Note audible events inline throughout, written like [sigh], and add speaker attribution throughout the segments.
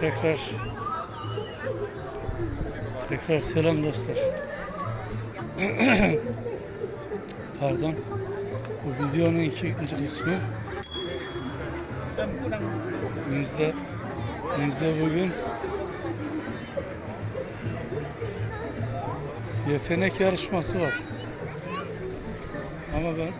Speaker 1: Tekrar tekrar selam dostlar. [clears throat] Pardon. Bu videonun ikinci kısmı. Bizde bizde bugün yetenek yarışması var. Ama ben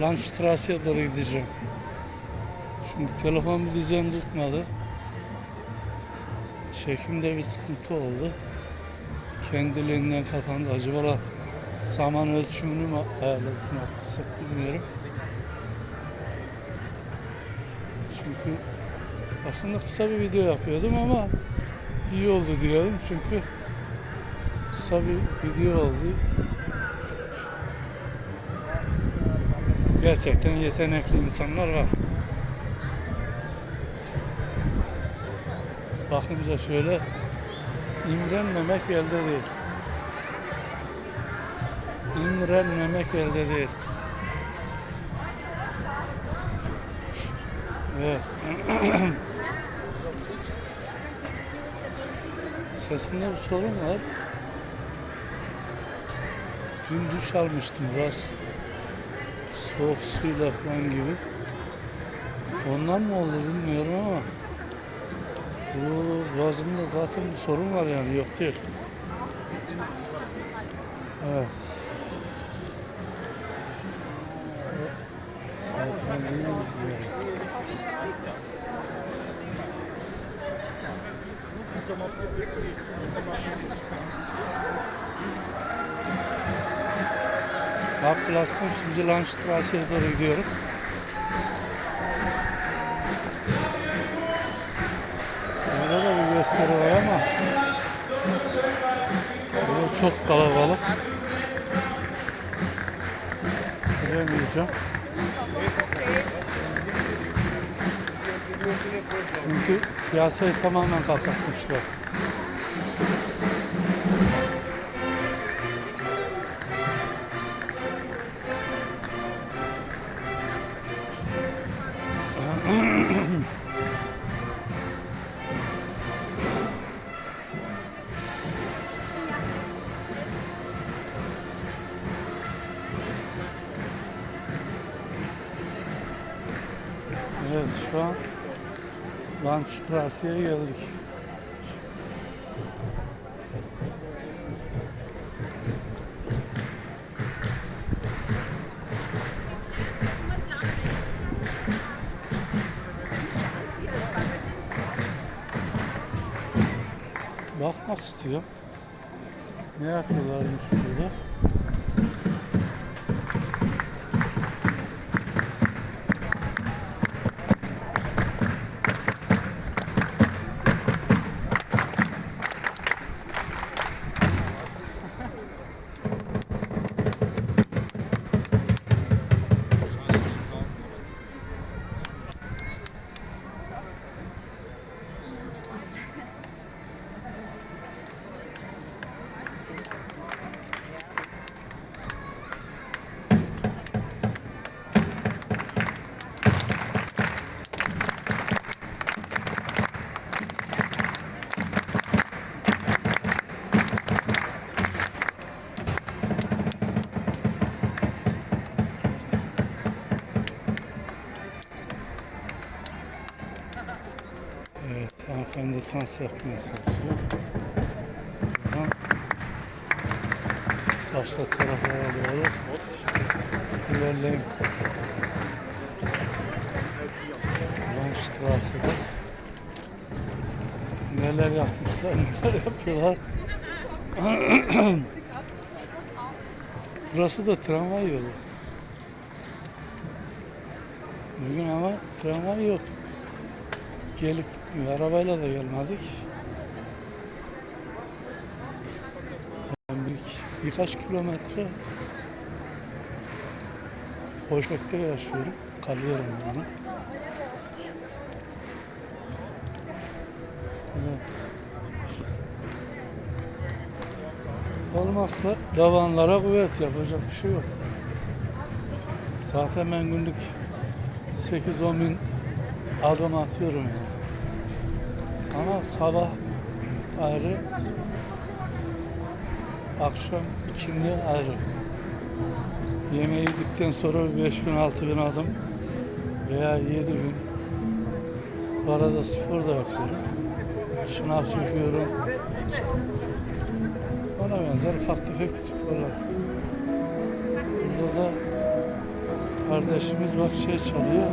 Speaker 1: Landstrasse'ye doğru gideceğim. Çünkü telefon düzen tutmadı. Çekimde bir sıkıntı oldu. Kendiliğinden kapandı. Acaba zaman ölçümünü mü ayarladık yaptık bilmiyorum. Çünkü aslında kısa bir video yapıyordum ama iyi oldu diyorum çünkü kısa bir video oldu. Gerçekten yetenekli insanlar var. Bakınca şöyle imrenmemek elde değil. İmrenmemek elde değil. Evet. [clears throat] Sesimde bir sorun var. Dün duş almıştım biraz. Soğuk suyla falan gibi. Ondan mı oldu bilmiyorum ama bu boğazımda zaten bir sorun var yani yok değil. Evet. Yani. Kaplas'tan şimdi Landstrasse'ye doğru gidiyorum. Gösteri var ama burada çok kalabalık. Giremeyeceğim. Çünkü piyasayı tamamen kapatmışlar. Landstrasse'ye geldik. Bakmak istiyorum. Ne yapıyorlarmış burada? Yapmaya çalışıyor. Buradan başka taraflara doğru ilerleyeyim. Landstrasse'de neler yapmışlar, neler yapıyorlar. Burası da tramvay yolu. Bugün ama tramvay yok. Gelip arabayla da gelmedik. Bir, birkaç kilometre Boşbek'te yaşıyorum. Kalıyorum. Evet. Olmazsa davanlara kuvvet yapacak bir şey yok. Zaten ben günlük 8-10 bin adım atıyorum yani. Sabah ayrı, akşam ikindi ayrı. Yemeği yedikten sonra 5000 6000 adım veya 7000 bu arada spor da yapıyorum. Şınav çekiyorum. Ona benzer ufak tefek sporlar. Burada da kardeşimiz bak şey çalıyor.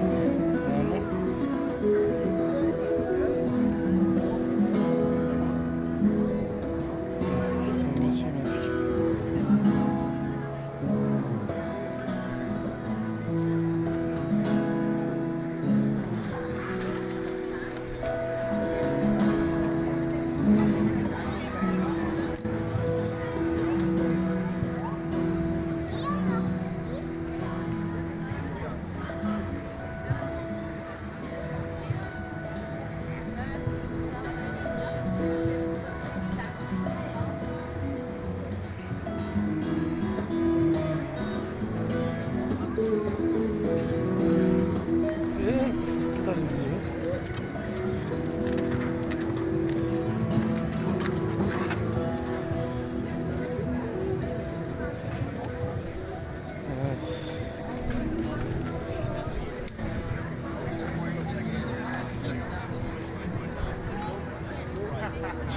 Speaker 1: Thank you.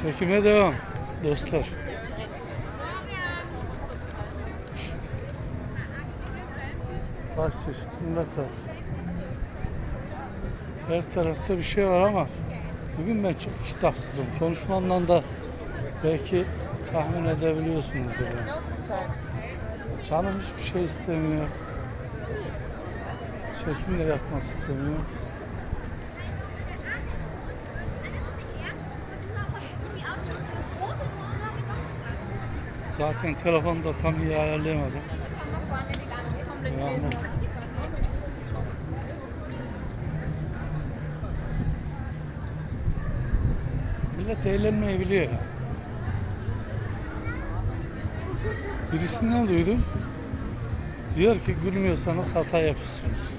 Speaker 1: Çekime devam dostlar. Baş çeşit millet var. Her tarafta bir şey var ama bugün ben çok iştahsızım. Konuşmamdan da belki tahmin edebiliyorsunuzdur. Yani. Canım hiçbir şey istemiyor. Çekim de yapmak istemiyor. Zaten telefonda tam iyi ayarlayamadım. Yani millet eğlenmeyi biliyor. ya. Birisinden duydum. Diyor ki gülmüyorsanız hata yapıyorsunuz.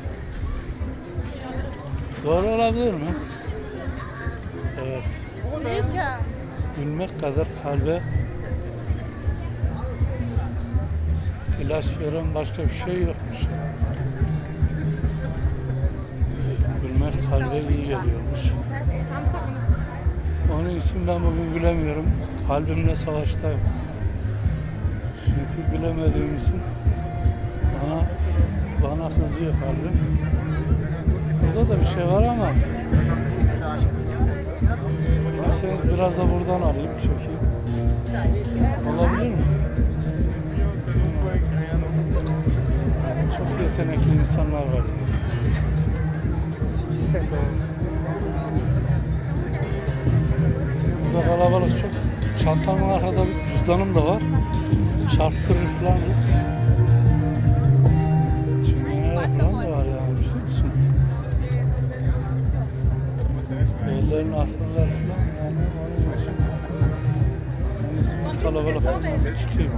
Speaker 1: Doğru olabilir mi? Evet. Gülmek kadar kalbe ilaç veren başka bir şey yokmuş. Gülmek kalbe iyi geliyormuş. Onun için ben bugün gülemiyorum. Kalbimle savaştayım. Çünkü gülemediğim için bana bana kızıyor kalbim. Burada da bir şey var ama İsterseniz biraz da buradan alayım çekeyim. Olabilir mi? Yetenekli insanlar var. Burada kalabalık çok. Çantamın arkada bir cüzdanım da var. Çarptırır falanız. Çingeneler falan da var yani biliyor musun? Ellerin aslanlar falan yani onun için. İsmim kalabalık çıkıyor.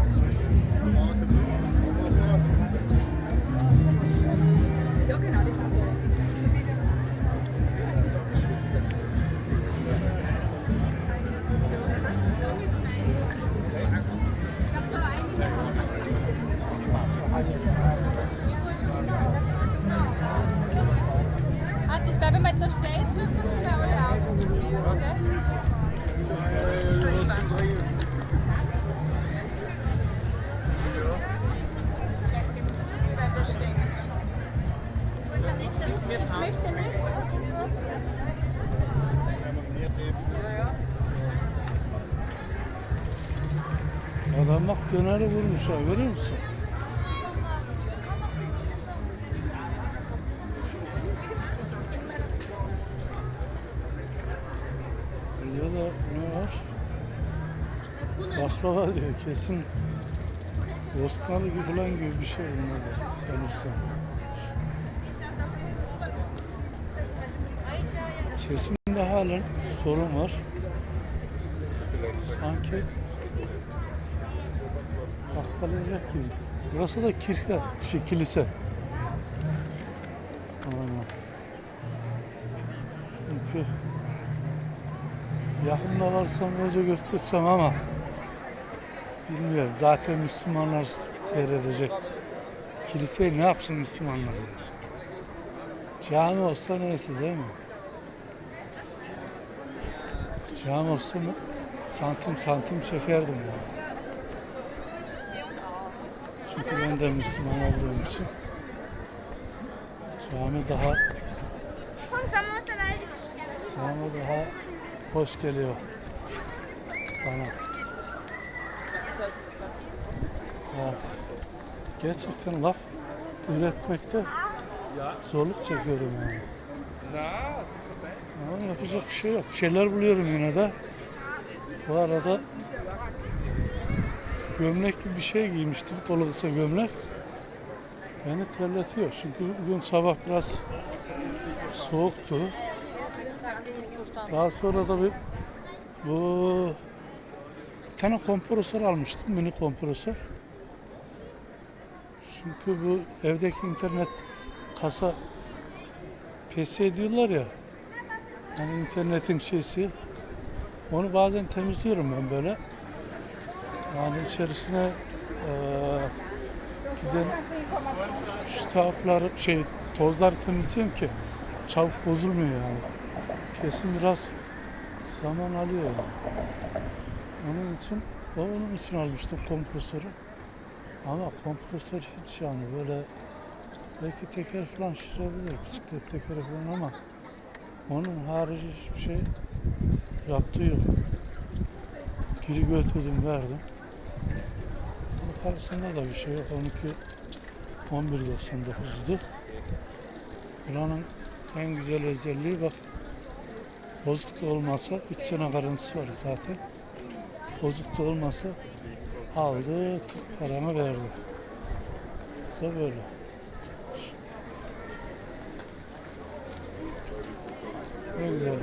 Speaker 1: Adam bak döneri vurmuşlar görüyor musun? Ya da ne var? Baklava diyor kesin. Bostanlı gibi falan gibi bir şey bunlar da sanırsam. Sesimde halen sorun var. Sanki hastalanacak gibi. Burası da kirke, şey, kilise. Aynen. Çünkü Yakında varsam hoca göstersem ama bilmiyorum. Zaten Müslümanlar seyredecek. Kiliseyi ne yapsın Müslümanlar ya? Cami olsa neyse değil mi? Cami olsa santim santim çekerdim ya. Çünkü ben de Müslüman olduğum için cami daha cami daha hoş geliyor bana. Evet. Gerçekten laf üretmekte zorluk çekiyorum yani. Ama yapacak bir şey yok. Bir şeyler buluyorum yine de. Bu arada gömlek gibi bir şey giymiştim. Kolu kısa gömlek. Beni terletiyor. Çünkü bugün sabah biraz soğuktu. Daha sonra da bir bu bir tane kompresör almıştım. Mini kompresör. Çünkü bu evdeki internet kasa PC diyorlar ya. Hani internetin şeysi. Onu bazen temizliyorum ben böyle. Yani içerisine eee giden ştapları şey tozları temizliyorum ki çabuk bozulmuyor yani. Kesin biraz zaman alıyor yani. Onun için o onun için almıştım kompresörü. Ama kompresör hiç yani böyle belki teker falan şişirebilir bisiklet tekeri falan ama onun harici hiçbir şey yaptığı yok. Geri götürdüm verdim. Parasında da bir şey yok. 12 11.99'du. Buranın en güzel özelliği bak bozuk da olmasa 3 sene garantisi var zaten. Bozuk da olmasa aldı, tık paranı verdi. Bu da böyle. Ne güzel ya.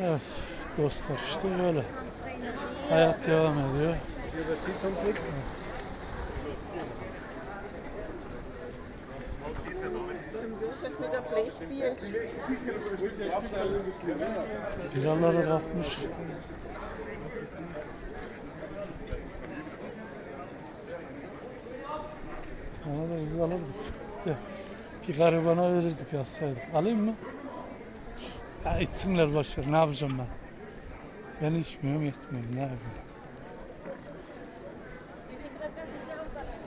Speaker 1: Evet dostlar işte böyle. Hayat devam ediyor.
Speaker 2: Blechbier.
Speaker 1: Biraları kapmış. Ona da biz alırdık. Bir garibana verirdik yazsaydık. Alayım mı? Ya içsinler boşver. Ne yapacağım ben? Ben içmiyorum, etmiyorum. Ne yapayım?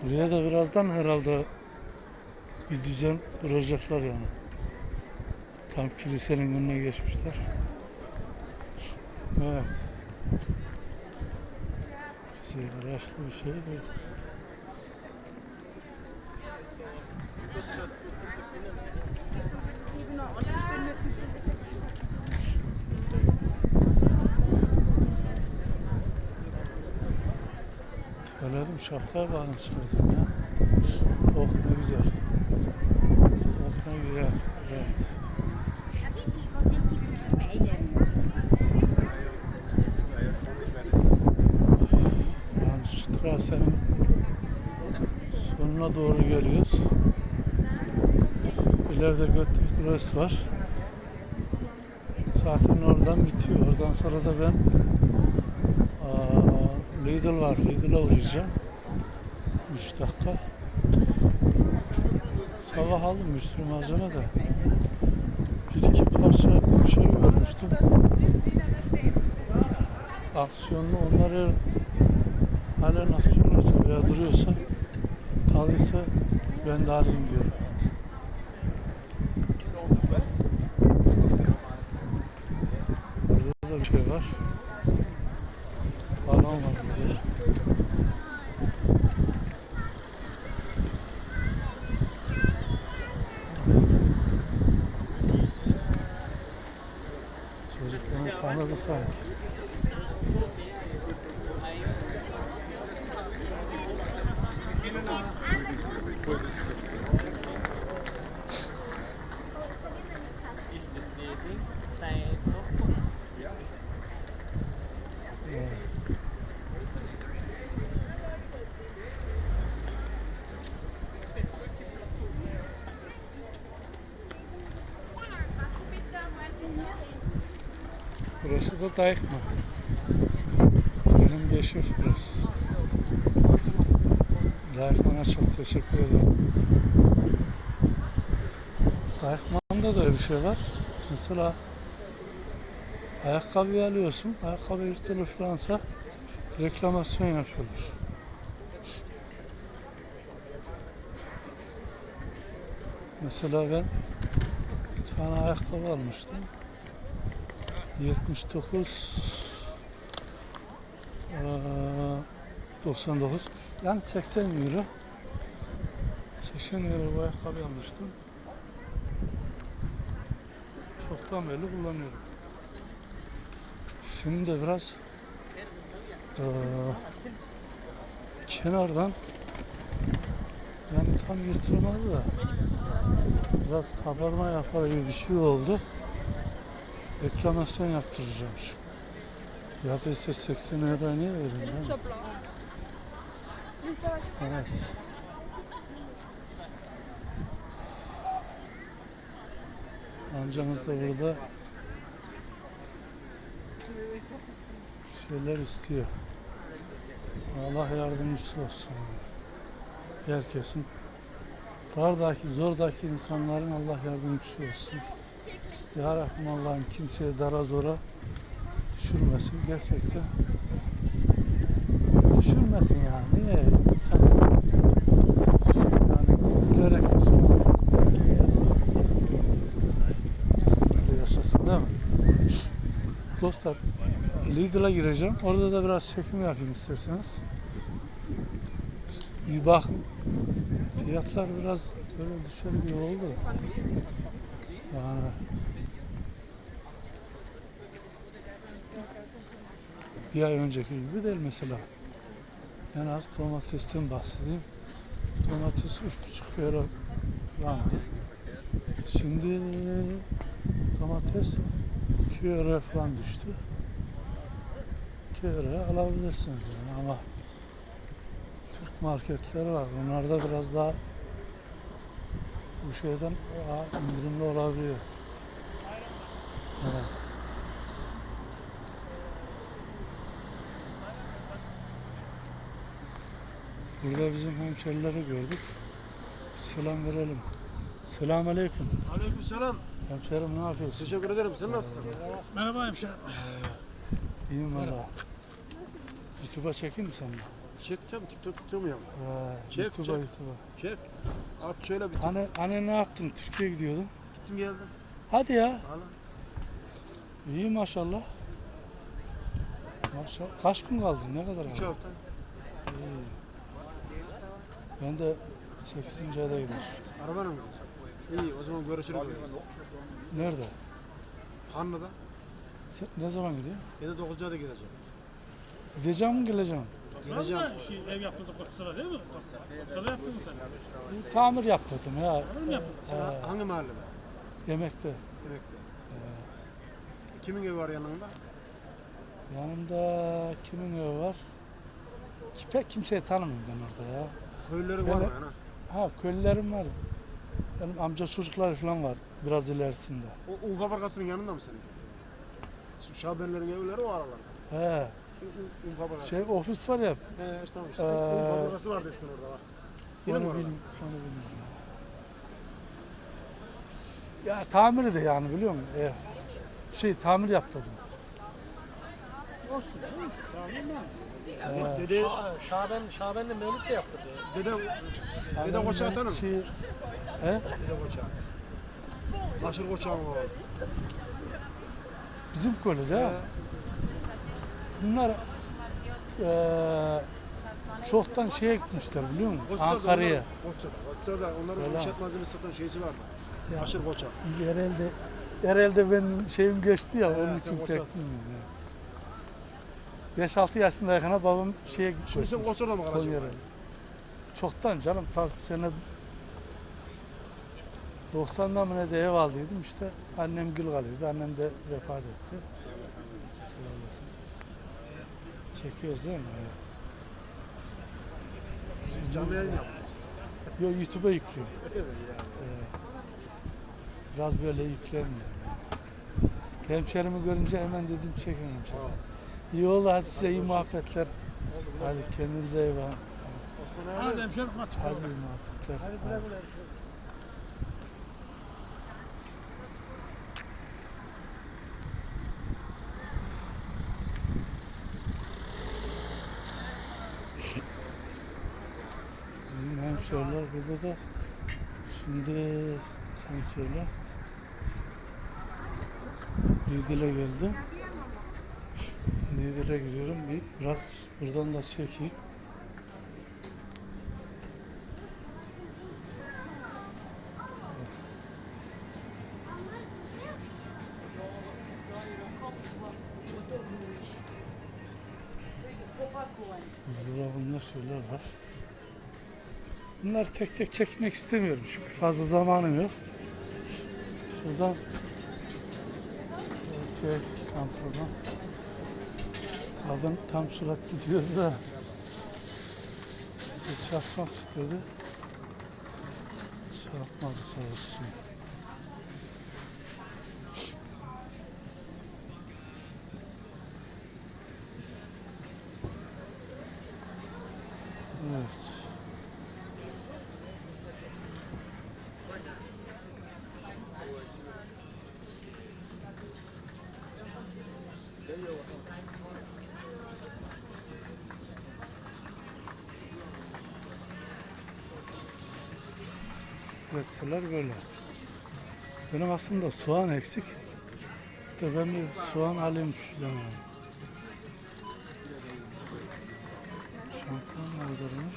Speaker 1: Buraya da birazdan herhalde bir düzen kuracaklar yani. Tam kilisenin önüne geçmişler. Evet. Yaşlı bir şey değil. Söyledim şapkaya bağlı çıkardım ya. Oh ne güzel. Oh ne güzel. Evet. Yani Strasse'nin sonuna doğru geliyoruz. İleride Göttingen var. Zaten oradan bitiyor. Oradan sonra da ben Lidl var. Lidl'a uğrayacağım. 3 dakika. Sabah aldım bir sürü malzeme de. Bir iki parça bir şey görmüştüm. Aksiyonlu onları halen aksiyonluyorsa veya duruyorsa kaldıysa ben de alayım diyorum. Burada da bir şey var. Balon var burada. Şurada dayak mı? Benim geçmiş burası. Dayakmana çok teşekkür ederim. Dayakmanda da öyle bir şey var. Mesela ayakkabı alıyorsun, ayakkabı yırtılır falansa reklamasyon yapıyorlar. Mesela ben bir tane ayakkabı almıştım. 79 eee, 99 yani 80 euro 80 euro bu ayakkabı almıştım. Çoktan beri kullanıyorum. Şimdi de biraz eee, kenardan yani tam yırtılmadı da biraz kabarma yapar gibi bir şey oldu. Reklamasyon yaptıracağım şimdi. Ya da ise 80 euro niye vereyim ben? Evet. Amcamız da burada şeyler istiyor. Allah yardımcısı olsun. Herkesin dardaki, zordaki insanların Allah yardımcısı olsun. Ya Rabbim Allah'ım kimseye dara zora düşürmesin. Gerçekten düşürmesin yani. Niye? İnsan yani gülerek. Böyle yaşasın değil mi? Dostlar Lidl'a gireceğim. Orada da biraz çekim yapayım isterseniz. Bir bakın. Fiyatlar biraz böyle düşer gibi oldu. Yani bir ay önceki gibi değil mesela. En az domatesten bahsedeyim. Domates 3,5 euro falan. Şimdi domates 2 euro falan düştü. 2 euroya alabilirsiniz yani ama Türk marketleri var. Onlarda biraz daha bu şeyden indirimli olabiliyor. Evet. Burada bizim hemşerileri gördük. Selam verelim. Selamun Aleyküm.
Speaker 3: Aleykümselam.
Speaker 1: Hemşerim ne yapıyorsun?
Speaker 3: Teşekkür ederim. Sen nasılsın?
Speaker 4: Merhaba hemşerim.
Speaker 1: İyiyim valla. YouTube'a çekeyim mi sen de?
Speaker 3: Çekeceğim. TikTok tutamıyorum.
Speaker 1: Ee,
Speaker 3: Çek,
Speaker 1: YouTube'a
Speaker 3: çek.
Speaker 1: YouTube'a.
Speaker 3: Çek. At şöyle bir
Speaker 1: Hani, hani ne yaptın? Türkiye'ye gidiyordun.
Speaker 3: gittim geldim.
Speaker 1: Hadi ya.
Speaker 3: Valla.
Speaker 1: İyi maşallah. Maşallah. Kaç gün kaldın? Ne kadar
Speaker 3: Üç
Speaker 1: kaldın?
Speaker 3: hafta.
Speaker 1: Ben de 8. ayda gidiyorum.
Speaker 3: Arabanla mı? İyi o zaman görüşürüz.
Speaker 1: Nerede?
Speaker 3: Kanlı'da.
Speaker 1: Sen ne zaman gidiyorsun?
Speaker 3: Ya da 9. ayda gideceğim.
Speaker 1: Gideceğim mi geleceğim?
Speaker 3: Geleceğim.
Speaker 4: Valla şey, ev yaptırdık Koçsar'a değil mi? Koçsar'a yaptın mı sen?
Speaker 1: Bir tamir yaptırdım ya.
Speaker 4: Öyle mi yaptın?
Speaker 3: Sen hangi mahallede?
Speaker 1: Yemekte.
Speaker 3: Emekli. Kimin evi var yanında?
Speaker 1: Yanımda kimin evi var? Pek kimseyi tanımıyorum ben orada ya.
Speaker 3: Köylülerin var mı yani?
Speaker 1: Ha köylülerim var. Benim amca çocukları falan var biraz ilerisinde.
Speaker 3: O un fabrikasının yanında mı senin? Şu Şabenlerin evleri o aralarda.
Speaker 1: He,
Speaker 3: Un, un fabrikası.
Speaker 1: şey ofis var ya,
Speaker 3: He işte tamam işte.
Speaker 1: Ee,
Speaker 3: un fabrikası vardı eskiden orada bak. Yine mi orada?
Speaker 1: bilmiyorum. Onu bilmiyorum. Ya. ya tamir de yani biliyor musun? Ev. Şey tamir yaptırdım.
Speaker 3: Dede,
Speaker 4: Şaben, Şaben'le Mevlüt de yaptırdı.
Speaker 3: dede, dede
Speaker 1: ben
Speaker 3: tanır mı?
Speaker 1: Şey,
Speaker 3: Dede koçağı. Aşır koçağı mı var?
Speaker 1: bizim köyde ya. Bunlar eee çoktan şeye gitmişler biliyor musun?
Speaker 3: Koçağı da
Speaker 1: Ankara'ya.
Speaker 3: Koçağı da onların
Speaker 1: Öyle.
Speaker 3: inşaat malzemesi satan şeysi var.
Speaker 1: Ya.
Speaker 3: Aşır koçağı.
Speaker 1: Herhalde herhalde benim şeyim geçti ya onun için bilmiyorum ya. 5-6 yaşındayken babam şeye
Speaker 3: Şimdi sen mı kalacaksın?
Speaker 1: Konya'ya. Çoktan canım ta sene 90'da mı ne de ev aldıydım işte annem gül kalıyordu annem de vefat etti. Sağ olasın. Çekiyoruz değil mi? Evet.
Speaker 3: Canlı yayın yap.
Speaker 1: Yo YouTube'a yüklüyorum. Ee, biraz böyle yüklenmiyor. Hemşerimi görünce hemen dedim çekin hemşerim. İyi oldu hadi size iyi muhabbetler. Hadi kendinize iyi bakın.
Speaker 4: Hadi hemşerim maç.
Speaker 1: Hadi iyi muhabbetler.
Speaker 3: Hadi güle güle hemşerim.
Speaker 1: Bizim hemşehriler burada da şimdi sen söyle. Nidil'e geldim. Nidil'e gidiyorum. Bir, biraz buradan da çekeyim. Bunlar şeyler var. Bunlar tek tek çekmek istemiyorum çünkü fazla zamanım yok. Şuradan çek kameradan. Kadın tam surat gidiyor da bizi çarpmak istedi. Çarpmadı sağ olsun. Evet. Sebzeler böyle. Benim aslında soğan eksik. De ben bir soğan alayım şuradan. Şampuan aldırmış.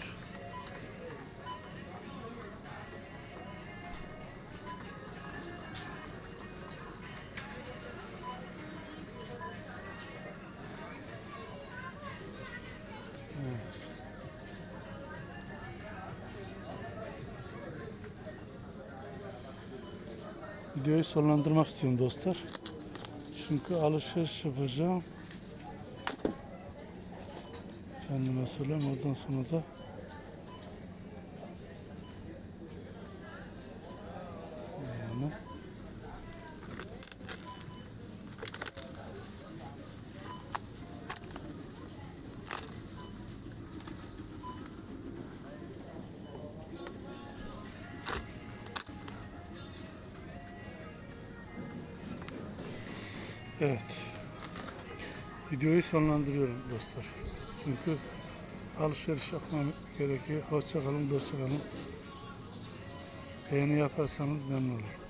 Speaker 1: Videoyu sonlandırmak istiyorum dostlar. Çünkü alışveriş yapacağım. Kendime söyleyeyim ondan sonra da Videoyu sonlandırıyorum dostlar. Çünkü alışveriş yapmam gerekiyor. Hoşça kalın, dostça kalın. Beğeni yaparsanız memnun olurum.